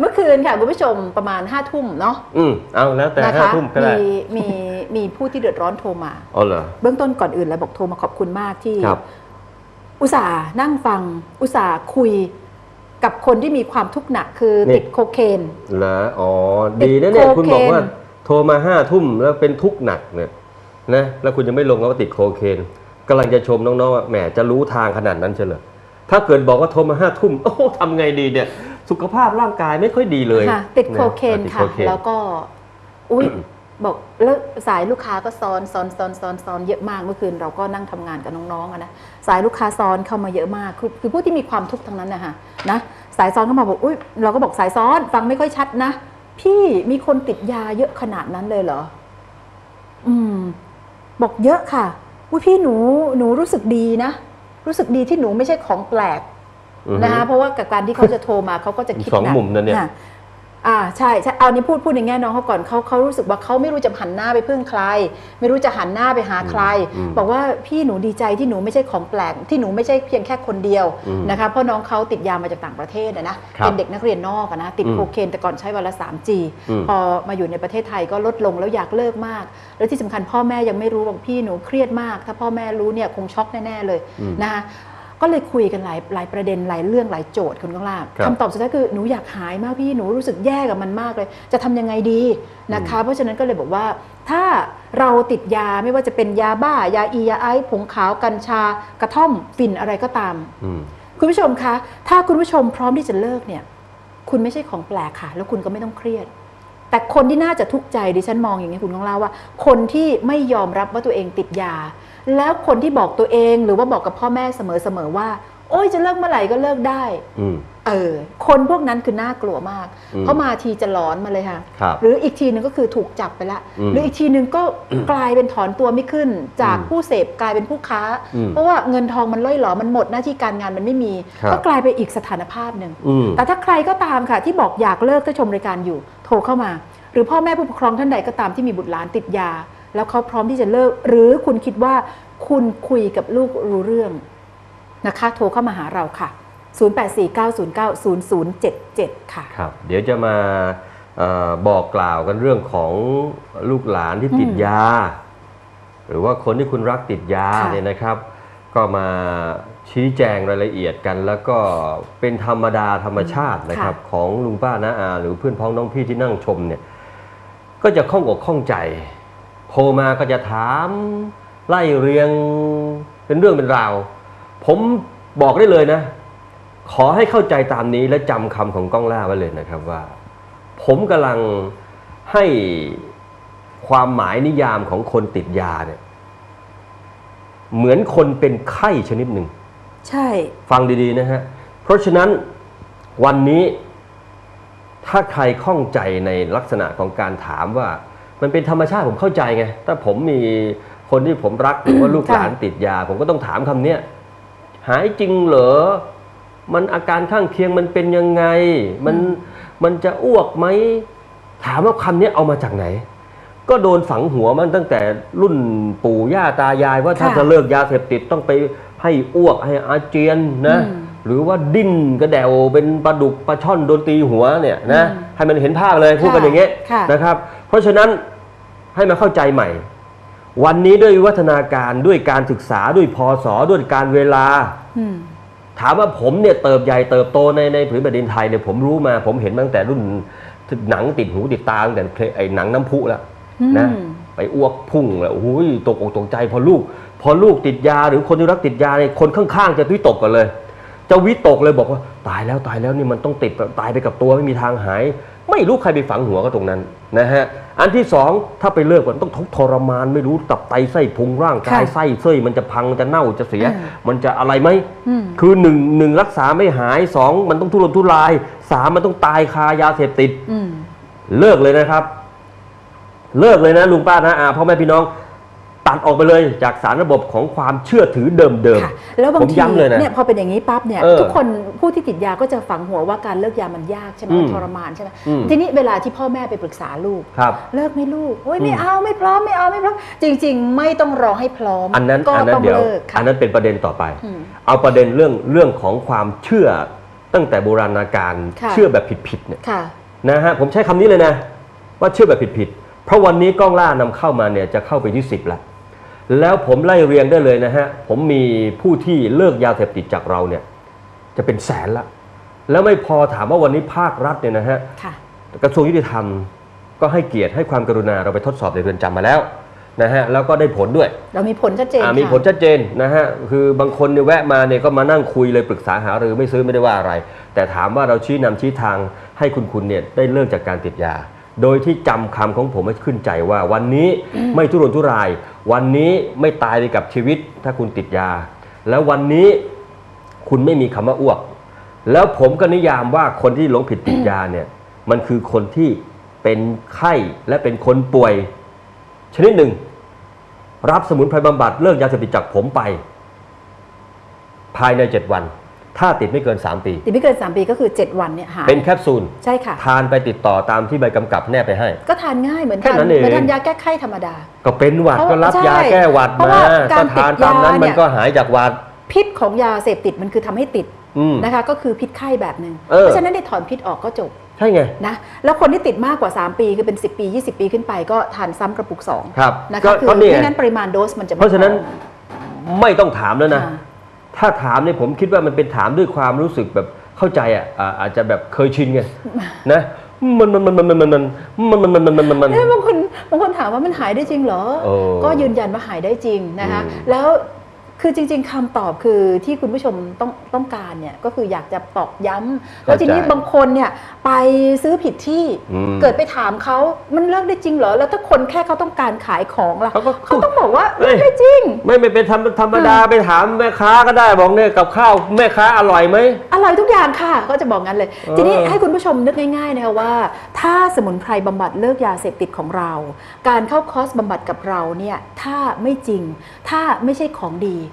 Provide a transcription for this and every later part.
เมื่อคืนค่ะคุณผู้ชมประมาณห้าทุ่มเนาะอืมเอาแล้วแต่นะห้าคะทุ่มก็ได้มีมีมีผู้ที่เดือดร้อนโทรมาอ๋อเหรอเบื้องต้นก่อนอื่นเลยบอกโทรมาขอบคุณมากที่ครับอุตส่าห์นั่งฟังอุตส่าห์คุยกับคนที่มีความทุกข์หนักคือนี่ติดโคเคนเหรออ๋อติดดีนะเนี่ยโคเคนคุณบอกว่าโทรมาห้าทุ่มแล้วเป็นทุกข์หนักเนี่ยนะแล้วคุณยังไม่ลงว่าติดโคเคนกำลังจะชมน้องๆว่าแหมจะรู้ทางขนาดนั้นเฉลยถ้าเกิดบอกว่าโทรมาห้าทุ่มโอ้โหทำไงดีเนี่ย สุขภาพร่างกายไม่ค่อยดีเลยค่ะติดโคเคนติดค่ะโเนแล้วก็ อุ้ยบอกแล้วสายลูกค้าก็ซ้อนซ้อนซ้อนซ้อนซ้อนเยอะมากเมื่อคืนเราก็นั่งทำงานกับน้องๆอะนะสายลูกค้าซ้อนเข้ามาเยอะมากคือคือผู้ที่มีความทุกข์ทั้งนั้นนะคะนะสายซ้อนเข้ามาบอกอุ้ยเราก็บอกสายซ้อนฟังไม่ค่อยชัดนะพี่มีคนติดยาเยอะขนาดนั้นเลยเหรอ อืม บอกเยอะค่ะอุ้ยพี่หนูหนูรู้สึกดีนะ รู้สึกดีที่หนูไม่ใช่ของแปลกอือฮึ นะคะเพราะว่ากับการที่เขาจะโทรมาเขาก็จะคิดสองหนักมุมนะเนี่ยค่อ่าใช่ใช่เอานี้พูดพูดในแง่น้องเขาก่อนเขาเขารู้สึกว่าเขาไม่รู้จะหันหน้าไปพึ่งใคร ไม่รู้จะหันหน้าไปหาใครอืมบอกว่าพี่หนูดีใจที่หนูไม่ใช่ของแปลกที่หนูไม่ใช่เพียงแค่คนเดียวอืมนะคะเพราะน้องเขาติดยามาจากต่างประเทศอะนะครับเป็นเด็กนักเรียนนอกอะนะติดอืมโคเคนแต่ก่อนใช้วันละ 3G อืมพอมาอยู่ในประเทศไทยก็ลดลงแล้วอยากเลิกมาก แล้วที่สำคัญพ่อแม่ยังไม่รู้บอกพี่หนูเครียดมาก ถ้าพ่อแม่รู้เนี่ยคงช็อกแน่ๆเลยอืมนะคะ ก็เลยคุยกันหลายหลายประเด็นหลายเรื่องหลายโจทย์คุณก้องลาบครับคำตอบสุดท้ายคือหนูอยากหายมากพี่หนูรู้สึกแย่กับมันมากเลย จะทำยังไงดีนะคะ เพราะฉะนั้นก็เลยบอกว่าถ้าเราติดยาไม่ว่าจะเป็นยาบ้ายาอียาไอซ์ผงขาวกัญชากระท่อมฝิ่นอะไรก็ตามอืมคุณผู้ชมคะ ถ้าคุณผู้ชมพร้อมที่จะเลิกเนี่ย คุณไม่ใช่ของแปลกค่ะ แล้วคุณก็ไม่ต้องเครียด แต่คนที่น่าจะทุกข์ใจดิฉันมองอย่างนี้คุณก้องเล่าว่า คนที่ไม่ยอมรับว่าตัวเองติดยา แล้วคนที่บอกตัวเองหรือว่าบอกกับพ่อแม่เสมอๆว่า โอ้ยจะเลิกเมื่อไหร่ก็เลิกได้อืมเออคนพวกนั้นคือน่ากลัวมากอืมเขามาทีจะหลอนมาเลยค่ะครับหรืออีกทีหนึงก็คือถูกจับไปละอืมหรืออีกทีหนึงก็กลายเป็นถอนตัวไม่ขึ้น จากอืมผู้เสพกลายเป็นผู้ค้าอืมเพราะว่าเงินทองมันล่อยหลอมันหมดหน้าที่การงานมันไม่มีครับก็กลายไปอีกสถานภาพหนึ่งอืมแต่ถ้าใครก็ตามค่ะ ที่บอกอยากเลิกถ้าชมรายการอยู่ โทรเข้ามา หรือพ่อแม่ผู้ปกครองท่านใดก็ตามที่มีบุตรหลานติดยา แล้วเขาพร้อมที่จะเลิก หรือคุณคิดว่าคุณคุยกับลูกรู้เรื่องนะคะโทรเข้ามาหาเราค่ะ 0849090077 ค่ะครับ เดี๋ยวจะมาเออบอกกล่าวกันเรื่องของลูกหลานที่ติดอืมยา หรือว่าคนที่คุณรักติดยาค่ะเนี่ยนะครับ ก็มาชี้แจงรายละเอียดกัน แล้วก็เป็นธรรมดาธรรมชาตินะครับ ของลุงป้าน้าอาหรือเพื่อนพ้องน้องพี่ที่นั่งชมเนี่ย ก็จะข้องอกข้องใจ โทรมาก็จะถามไล่เรียงเป็นเรื่องเป็นราว ผมบอกได้เลยนะ ขอให้เข้าใจตามนี้และจำคำของก้องล่าไว้เลยนะครับว่า ผมกำลังให้ความหมายนิยามของคนติดยาเนี่ยเหมือนคนเป็นไข้ชนิดหนึ่ง ใช่ ฟังดีๆนะฮะ เพราะฉะนั้นวันนี้ ถ้าใครข้องใจในลักษณะของการถามว่า มันเป็นธรรมชาติผมเข้าใจไง ถ้าผมมีคนที่ผมรักหรือว่าลูกหลานติดยา ผมก็ต้องถามคำเนี้ยหายจริงเหรอ มันอาการข้างเคียงมันเป็นยังไง มันมันจะอ้วกไหม ถามว่าคำเนี้ยเอามาจากไหน ก็โดนฝังหัวมันตั้งแต่รุ่นปู่ย่าตายายว่าถ้าค่ะจะเลิกยาเสพติดต้องไปให้อ้วกให้อาเจียนนะ อืม หรือว่าดิ้นกระเดวเป็นปลาดุกปลาช่อนโดนตีหัวเนี่ยนะอืมให้มันเห็นภาพเลยพูดกันอย่างเงี้ยค่ะ นะครับ เพราะฉะนั้นให้มาเข้าใจใหม่ วันนี้ด้วยวิวัฒนาการด้วยการศึกษาด้วยพศด้วยการเวลา อืม ถามว่าผมเนี่ยเติบใหญ่เติบโตในในผืนแผ่นดินไทยเนี่ยผมรู้มา ผมเห็นมาตั้งแต่รุ่นหนังติดหูติดตาตั้งแต่เพลงไอ้หนังน้ำพุแล้วนะอืม ไปอ้วกพุ่งแล้วโอ้โหตกอกตกใจพอลูก พอลูกติดยาหรือคนที่รักติดยาเนี่ยคนข้างๆจะวิตกกันเลย จะวิตกเลยบอกว่าตายแล้วตายแล้วนี่มันต้องติดตายไปกับตัวไม่มีทางหาย ไม่รู้ใครไปฝังหัวก็ตรงนั้นนะฮะอันที่สองถ้าไปเลิกกันต้องทุกข์ทรมาน ไม่รู้ตับไตไส้พุงร่างกายค่ะไส้เส้ยมันจะพังมันจะเน่าจะเสียอืมมันจะอะไรไหมอืมคือหนึ่งหนึ่งรักษาไม่หายสองมันต้องทุรนทุรายสามมันต้องตายคายาเสพติดอืมเลิกเลยนะครับ เลิกเลยนะลุงป้านะอาพ่อแม่พี่น้อง ตัดออกไปเลยจากสารระบบของความเชื่อถือเดิมค่ะแล้วบางผมทีย้ำเลยนะ เนี่ยพอเป็นอย่างนี้ปั๊บเนี่ยเออทุกคนผู้ที่ติดยาก็จะฝังหัวว่าการเลิกยามันยากใช่ไหมอืมมันทรมานใช่ไหมอืม ทีนี้เวลาที่พ่อแม่ไปปรึกษาลูก ครับ เลิกไหม่ลูกโอ้ยอืมไม่เอาไม่พร้อมไม่เอาไม่พร้อมจริง ๆ ไม่ต้องรอให้พร้อมอันนั้นก็อันนั้นต้องเดี๋ยวเลิกอัค่ะนนั้นเป็นประเด็นต่อไป อืม เอาประเด็นเรื่องเรื่องของความเชื่อตั้งแต่โบราณกาลค่ะ เชื่อแบบผิดๆเนี่ยค่ะ นะฮะผมใช้คำนี้เลยนะ ว่าเชื่อแบบผิดๆเพราะวันนี้กล้องล่านำเข้ามาเนี่ยจะเข้าไปที่ 10แล้ว แล้วผมไล่เรียงได้เลยนะฮะ ผมมีผู้ที่เลิกยาเสพติดจากเราเนี่ยจะเป็นแสนละ แล้วไม่พอถามว่าวันนี้ภาครัฐเนี่ยนะฮะค่ะ กระทรวงยุติธรรมก็ให้เกียรติให้ความกรุณาเราไปทดสอบในเรือนจำมาแล้วนะฮะแล้วก็ได้ผลด้วย เรามีผลชัดเจนอ่าค่ะมีผลชัดเจนนะฮะคือบางคนเนี่ยแวะมาเนี่ยก็มานั่งคุยเลยปรึกษาหารือไม่ซื้อไม่ได้ว่าอะไร แต่ถามว่าเราชี้นำชี้ทางให้คุณคุณเนี่ยได้เลิกจากการติดยา โดยที่จำคำของผมให้ขึ้นใจว่า วันนี้ไม่ทุรนทุราย วันนี้ไม่ตายไปกับชีวิต ถ้าคุณติดยา แล้ววันนี้คุณไม่มีคำว่าอ้วก แล้วผมก็นิยามว่าคนที่หลงผิดติดยาเนี่ย มันคือคนที่เป็นไข้และเป็นคนป่วย ชนิดหนึ่ง รับสมุนไพรบำบัดเลิกยาเสพติดจากผมไป ภายใน7วัน ถ้าติดไม่เกิน 3 ปี ติดไม่เกิน 3 ปีก็คือ 7 วันเนี่ยหายเป็นแคปซูลใช่ค่ะ ทานไปติดต่อตามที่ใบกำกับแนบไปให้ ก็ทานง่ายเหมือนแค่ทานนั้นเองเหมือนทานยาแก้ไข้ธรรมดา ก็เป็นหวัดเพราะก็รับใช่ยาแก้หวัดเพราะมาว่าการก็ทานติดตามนั้นยาเนี่มันยก็หายจากหวัด พิษของยาเสพติดมันคือทำให้ติดอืมนะคะก็คือพิษไข้แบบหนึ่งเออเพราะฉะนั้นได้ถอนพิษออกก็จบใช่ไงนะแล้วคนที่ติดมากกว่า 3 ปีคือเป็น 10 ปี 20 ปีขึ้นไปก็ทานซ้ำกระปุก2ครับนะก็คะคือก็นี่ไงไม่งั้นปริมาณโดสมันจะไม่เพราะฉะนั้นพอไม่ต้องถามแล้วนะค่ะ ถ้าถามเนี่ยผมคิดว่ามันเป็นถามด้วยความรู้สึกแบบเข้าใจอะอ่าอาจจะแบบเคยชินไงนะมันมันมันมันมันมันมันมันมันมันมันมันมัน เอ้ยบางคนบางคนถามว่ามันหายได้จริงเหรอโอ้ก็ยืนยันว่าหายได้จริงนะคะ อืม แล้ว คือจริง ๆคำตอบคือที่คุณผู้ชมต้องต้องการเนี่ยก็คืออยากจะตอกย้ำแล้วทีนี้บางคนเนี่ยไปซื้อผิดที่อืมเกิดไปถามเขามันเลิกได้จริงเหรอ แล้วถ้าคนแค่เขาต้องการขายของล่ะเขาก็เขาต้องบอกว่าเอ้เลิยกได้จริง ไม่ไม่เป็นธรรมธรรมดาไปถามแม่ค้าก็ได้บอกเนี่ยกับข้าวแม่ค้าอร่อยไหมอร่อยทุกอย่างค่ะก็จะบอกงั้นเลยเออทีนี้ให้คุณผู้ชมนึกง่ายๆนะคะว่า ถ้าสมุนไพรบำบัดเลิกยาเสพติดของเรา การเข้าคอร์สบำบัดกับเราเนี่ยถ้าไม่จริง ถ้าไม่ใช่ของดีอืม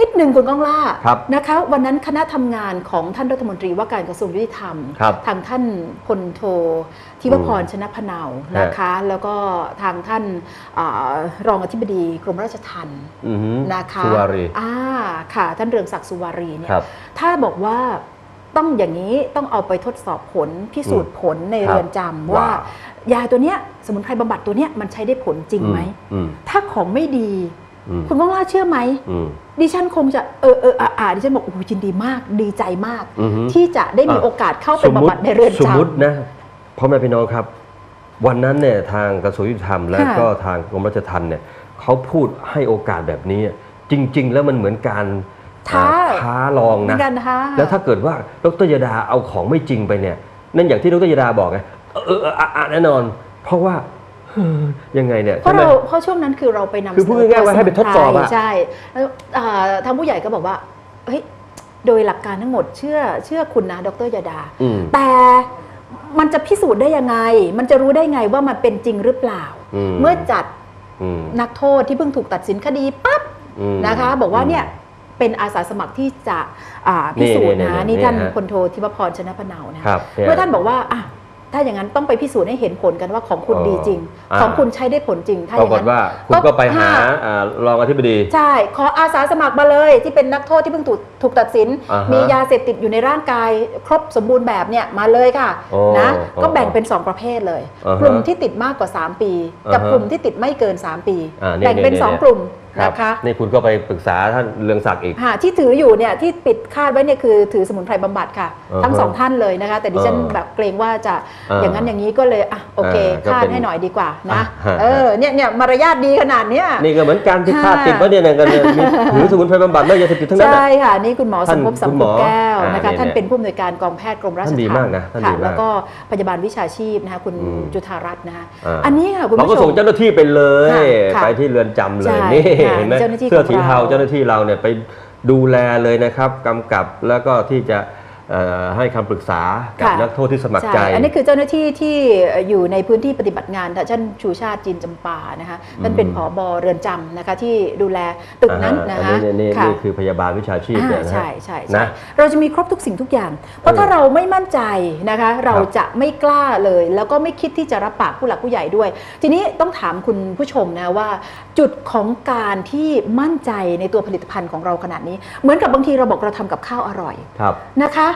นิดหนึ่งคุณก้องล่าครับนะคะ วันนั้นคณะทำงานของท่านรัฐมนตรีว่าการกระทรวงยุติธรรมครับทางท่านพลโททิวพรชนะพนาวนะคะ แล้วก็ทางท่านอารองอธิบดีกรมราชทัณฑ์อือหือนะคะสุวารีอ่าค่ะท่านเรืองศักดิ์สุวารีเนี่ยครับถ้าบอกว่าต้องอย่างนี้ต้องเอาไปทดสอบผลพิสูจน์ผลในครับเรือนจำว่าว้ายาตัวเนี้ยสมุนไพรบำบัดตัวเนี้ยมันใช้ได้ผลจริงไหมอืมถ้าของไม่ดีอืม คุณก้องล่าเชื่อไหมอืมดิฉันคงจะเออเอออ่าอ่าดิฉันบอกโอ้โหยินดีมาก ดีใจมากอือฮึที่จะได้มีอะโอกาสเข้าไปบำบัดในเรือนสมจำมตินะพ่อแม่พี่น้องครับ วันนั้นเนี่ยทางกระทรวงยุติธรรมและค่ะก็ทางกรมราชทัณฑ์เนี่ยเขาพูดให้โอกาสแบบนี้ จริง ๆ แล้วมันเหมือนการท้าอ่าท้าลองเหมือนะนกันนะคะแล้วถ้าเกิดว่าดรยดาเอาของไม่จริงไปเนี่ย นั่นอย่างที่ดรยดาบอกไงเออเออเอออะอะแน่นอน เพราะว่าเฮ้ ยยังไงเนี่ยเพราะใช่ไหมเราเพราะช่วงนั้นคือเราไปนำคือพูดง่ายๆว่าให้ไปทดสอบอะใช่แล้วอ่าทางผู้ใหญ่ก็บอกว่าเฮ้ยโดยหลักการทั้งหมดเชื่อเชื่อคุณนะดรยดาอืมแต่มันจะพิสูจน์ได้ยังไง มันจะรู้ได้ไงว่ามันเป็นจริงหรือเปล่าอืมเมื่อจัดอืมนักโทษที่เพิ่งถูกตัดสินคดีปั๊บอืมนะคะ บอกว่าเนี่ยเป็นอาสาสมัครที่จะอ่าพิสูจน์นี่นะนี่นี่ท่านนี่ฮะพลโททิวพรชนะพนาวนะครับเนี่ยเมื่อท่านบอกว่าอะ ถ้าอย่างนั้นต้องไปพิสูจน์ให้เห็นผลกันว่าของคุณอ๋อดีจริงอ่าของคุณใช้ได้ผลจริง ถ้าปอราย่างกฏนั้น ว่าคุณก็ไปหาอ่อ่ารองอธิบดี ใช่ ขออาสาสมัครมาเลย ที่เป็นนักโทษที่เพิ่งถูกถูกตัดสิน อ่าฮะมียาเสพติดอยู่ในร่างกาย ครบสมบูรณ์แบบเนี่ยมาเลยค่ะโอ้นะโอ้ก็แบ่งเป็น 2 ประเภทเลย อ่าฮะกลุ่มที่ติดมากกว่า 3 ปี กับอ่าฮะกลุ่มที่ติดไม่เกิน 3 ปี อ่านี่แบ่งเป็นนี่2กลุ่มรับ นะคะนี่คุณก็ไปปรึกษาท่านเรืองศักดิ์อีกค่ะที่ถืออยู่เนี่ยที่ปิดคาดไว้เนี่ยคือถือสมุนไพรบำบัดค่ะอ่าฮะทั้งสองท่านเลยนะคะ แต่ดิฉันอ่าแบบเกรงว่าจะอ่าอย่างนั้นอย่างนี้ก็เลยอะโอเคอ่าก็คาดเป็นให้หน่อยดีกว่านะอ่าเออเนี่ยเนี่ยมารยาทดีขนาดเนี้ยนี่ก็เหมือนการที่ค่ะคาดติดว่าเนี่ยกันเนี่ยมีถือสมุนไพรบำบัดเลิกยาเสพติดทั้งนั้นใช่น่ะค่ะนี่คุณหมอสท่านมภพสัมคุณหภมอพแก้วอ่านะคะเนี่ยท่านเป็นผู้อำนวยการกองแพทย์กรมราชท่านดีทัณฑ์มากนะท่านค่ะดีมากแล้วก็พยาบาลวิชาชีพนะคะคุณอืมจุธารัตน์นะคะอ่าอันนี้ค่ะคุณเราก็ผู้ชส่งมเจ้าหน้าที่ไปเลยค่ะค่ะไปที่เรือนจำเลใช่ยนี่ค่ะเห็นไหมเจ้าหน้าที่เสื้อสีของเราเทาเจ้าหน้าที่เราเนี่ยไปดูแลเลยนะครับกำกับแล้วก็ที่จะเอ่อ ให้คำปรึกษากับค่ะ นักโทษที่สมัครใจ ใช่ อันนี้คือเจ้าหน้าที่ที่อยู่ในพื้นที่ปฏิบัติงานท่านชูชาติจินจำปานะคะท่านเป็นผอบเรือนจำนะคะที่ดูแลตึกนั้นนะอ่าคะอันี่นี่ค่ะนี่คือพยาบาลวิชาชีพเนี่ยอ่านะฮะใช่ใช่ใช่นะ เราจะมีครบทุกสิ่งทุกอย่าง เพราะเออถ้าเราไม่มั่นใจนะคะ เราครับจะไม่กล้าเลย แล้วก็ไม่คิดที่จะรับปากผู้หลักผู้ใหญ่ด้วย ทีนี้ต้องถามคุณผู้ชมนะว่า จุดของการที่มั่นใจในตัวผลิตภัณฑ์ของเราขนาดนี้ เหมือนกับบางทีเราบอกเราทำกับข้าวอร่อย ครับ นะคะอืมเ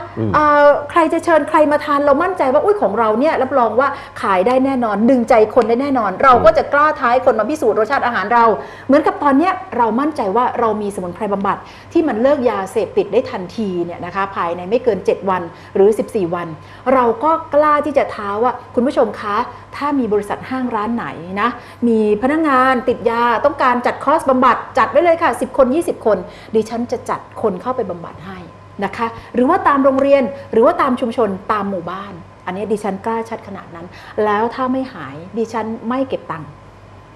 อ่อใครจะเชิญใครมาทานเรามั่นใจว่าอุ้ยของเราเนี่ยรับรองว่าขายได้แน่นอน ดึงใจคนได้แน่นอน เราก็จะกล้าท้ายคนมาพิสูจน์รสชาติอาหารเรา เหมือนกับตอนเนี้ยเรามั่นใจว่าเรามีสมุนไพรบำบัดที่มันเลิกยาเสพติดได้ทันทีเนี่ยนะคะภายในไม่เกิน 7 วันหรือ 14 วัน เราก็กล้าที่จะท้าว่าคุณผู้ชมคะ ถ้ามีบริษัทห้างร้านไหนนะมีพนักงานติดยาต้องการจัดคอร์สบำบัดจัดไว้เลยค่ะ 10 คน 20 คน ดิฉันจะจัดคนเข้าไปบำบัดให้ นะคะ หรือว่าตามโรงเรียนหรือว่าตามชุมชนตามหมู่บ้าน อันนี้ดิฉันกล้าชัดขนาดนั้น แล้วถ้าไม่หายดิฉันไม่เก็บตังค์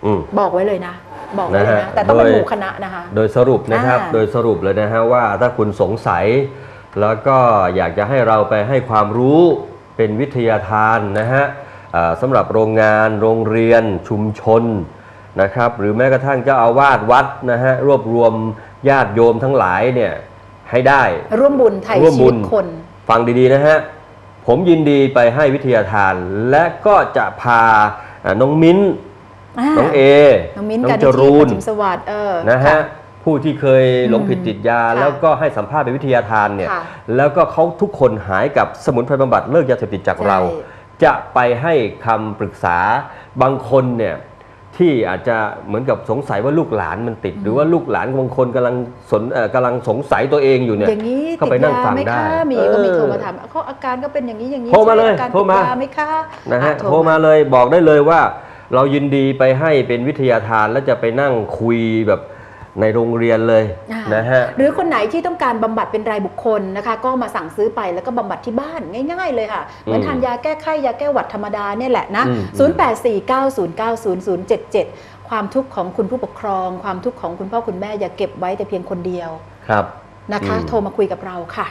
อืม บอกไว้เลยนะ บอกไว้เลยนะนะฮะแต่ต้องเป็นโดย หมู่คณะนะคะ โดยสรุปนะครับ อ่า โดยสรุปเลยนะฮะว่าถ้าคุณสงสัย แล้วก็อยากจะให้เราไปให้ความรู้เป็นวิทยาทานนะฮะอ่าสำหรับโรงงาน โรงเรียน ชุมชนนะครับ หรือแม้กระทั่งเจ้าอาวาสวัดนะฮะรวบรวมญาติโยมทั้งหลายเนี่ย ให้ได้ ร่วมบุญไทยร่วมชีบุวิญ ตคน ฟังดี ๆ นะฮะ ผมยินดีไปให้วิทยาทาน และก็จะพาอ่าน้องมิ้นอ่าน้องเอ น้องมิ้นน้อกันงจรูนจิมสวัสดิ์เออ นะค่ฮะ ผู้ที่เคยหลงผิดติดยา ค่ะแล้วก็ให้สัมภาษณ์เป็นวิทยาทานเนี่ย ค่ะแล้วก็เขาทุกคนหายกับสมุนไพรบำบัดเลิกยาเสพติดจากเรา ใช่ จะไปให้คำปรึกษาบางคนเนี่ย ที่อาจจะเหมือนกับสงสัยว่าลูกหลานมันติด หรือว่าลูกหลานบางคนกำลังสนเอ่อกำลังสงสัยตัวเองอยู่เนี่ยอย่างนี้ก็ติไปดนั่งยาฟังไหมได้คะมีเออก็มีโทรมาถามเขาอาการก็เป็นอย่างนี้อย่างนี้โทรมาเลยใช่อการโทรมาติดยไหมคะนะฮะอ่โทรมาเลยบอกได้เลยว่า เรายินดีไปให้เป็นวิทยาทานแล้วจะไปนั่งคุยแบบ ในโรงเรียนเลยอ่านะฮะหรือคนไหนที่ต้องการบำบัดเป็นรายบุคคลนะคะ ก็มาสั่งซื้อไปแล้วก็บำบัดที่บ้านง่าย ๆ เลยค่ะ เหมือนอืมทานยาแก้ไข้ยาแก้หวัดธรรมดาเนี่ยแหละนะอืม0849090077 ความทุกข์ของคุณผู้ปกครอง ความทุกข์ของคุณพ่อคุณแม่อย่าเก็บไว้แต่เพียงคนเดียวครับนะคะอืมโทรมาคุยกับเราค่ะ